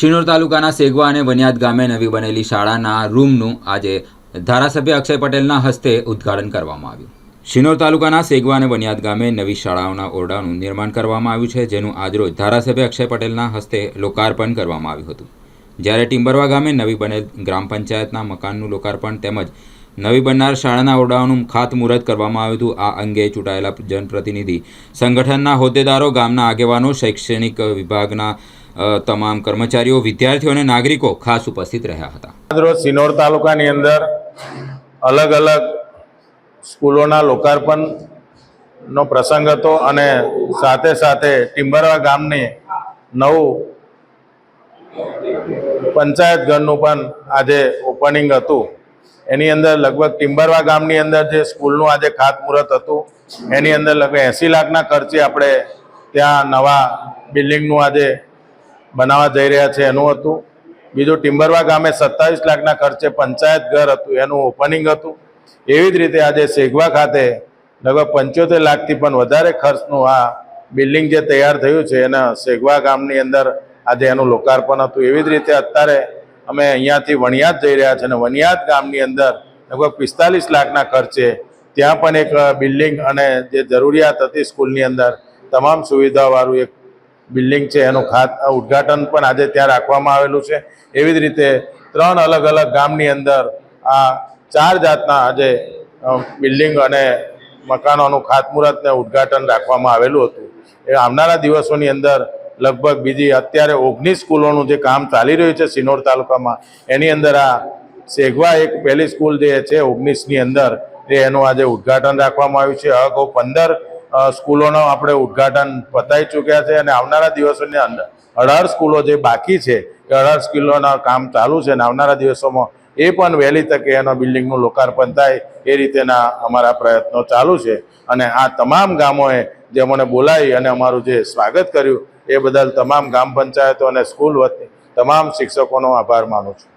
શિનોર તાલુકાના સેગવા અને વનિયાદ ગામે નવી બનેલી શાળાના રૂમનું આજે ધારાસભ્ય અક્ષય પટેલના હસ્તે ઉદ્ઘાટન કરવામાં આવ્યું. શિનોર તાલુકાના સેગવા અને વનિયાદ ગામે નવી શાળાઓના ઓરડાનું નિર્માણ કરવામાં આવ્યું છે, જેનું આજરોજ ધારાસભ્ય અક્ષય પટેલના હસ્તે લોકાર્પણ કરવામાં આવ્યું હતું. જ્યારે ટિંબરવા ગામે નવી બનેલ ગ્રામ પંચાયતના મકાનનું લોકાર્પણ તેમજ નવી બનનાર શાળાના ઓરડાઓનું ખાતમુહૂર્ત કરવામાં આવ્યું હતું, આ અંગે ચૂંટાયેલા જનપ્રતિનિધિ સંગઠનના હોદ્દેદારો, ગામના આગેવાનો, શૈક્ષણિક વિભાગના તમામ કર્મચારીઓ, વિદ્યાર્થીઓ અને નાગરિકો ખાસ ઉપસ્થિત રહ્યા હતા. આજરોજ સિનોર તાલુકાની અંદર અલગ અલગ સ્કૂલોના લોકાર્પણનો પ્રસંગ હતો અને સાથે સાથે ટિમ્બરવા ગામની નવું પંચાયત ઘરનું પણ આજે ઓપનિંગ હતું. એની અંદર લગભગ ટિમ્બરવા ગામની અંદર જે સ્કૂલનું આજે ખાતમુહૂર્ત હતું, એની અંદર લગભગ એંસી લાખના ખર્ચે આપણે ત્યાં નવા બિલ્ડિંગનું આજે બનાવવા જઈ રહ્યા છે, એનું હતું. બીજું ટિમ્બરવા ગામે સત્તાવીસ લાખના ખર્ચે પંચાયત ઘર હતું, એનું ઓપનિંગ હતું. એવી જ રીતે આજે સેગવા ખાતે લગભગ પંચોતેર લાખથી પણ વધારે ખર્ચનું આ બિલ્ડિંગ જે તૈયાર થયું છે, એના સેગવા ગામની અંદર આજે એનું લોકાર્પણ હતું. એવી જ રીતે અત્યારે અમે અહીંયાથી વણિયાદ જઈ રહ્યા છે અને વણિયાદ ગામની અંદર લગભગ પિસ્તાલીસ લાખના ખર્ચે ત્યાં પણ એક બિલ્ડિંગ અને જે જરૂરિયાત હતી સ્કૂલની અંદર, તમામ સુવિધાવાળું એક બિલ્ડિંગ છે, એનું ખાત ઉદ્ઘાટન પણ આજે ત્યાં રાખવામાં આવેલું છે. એવી જ રીતે ત્રણ અલગ અલગ ગામની અંદર આ ચાર જાતના આજે બિલ્ડિંગ અને મકાનોનું ખાતમુહૂર્ત ને ઉદ્ઘાટન રાખવામાં આવેલું હતું. એ આવનારા દિવસોની અંદર લગભગ બીજી અત્યારે ઓગણીસ સ્કૂલોનું જે કામ ચાલી રહ્યું છે સિનોર તાલુકામાં, એની અંદર આ સેગવા એક પહેલી સ્કૂલ જે છે ઓગણીસની અંદર એ એનું આજે ઉદ્ઘાટન રાખવામાં આવ્યું છે. અગાઉ પંદર સ્કૂલોનો આપણે ઉદ્ઘાટન પતાવી ચૂક્યા છે અને આવનારા દિવસોની અંદર અઢાર સ્કૂલો જે બાકી છે, એ અઢાર સ્કૂલોના કામ ચાલુ છે અને આવનારા દિવસોમાં એ પણ વહેલી તકે એનો બિલ્ડિંગનું લોકાર્પણ થાય એ રીતેના અમારા પ્રયત્નો ચાલુ છે. અને આ તમામ ગામોએ જે અમને બોલાવી અને અમારું જે સ્વાગત કર્યું, એ બદલ તમામ ગામ પંચાયતો અને સ્કૂલ વતી, તમામ શિક્ષકોનો આભાર માનું છું.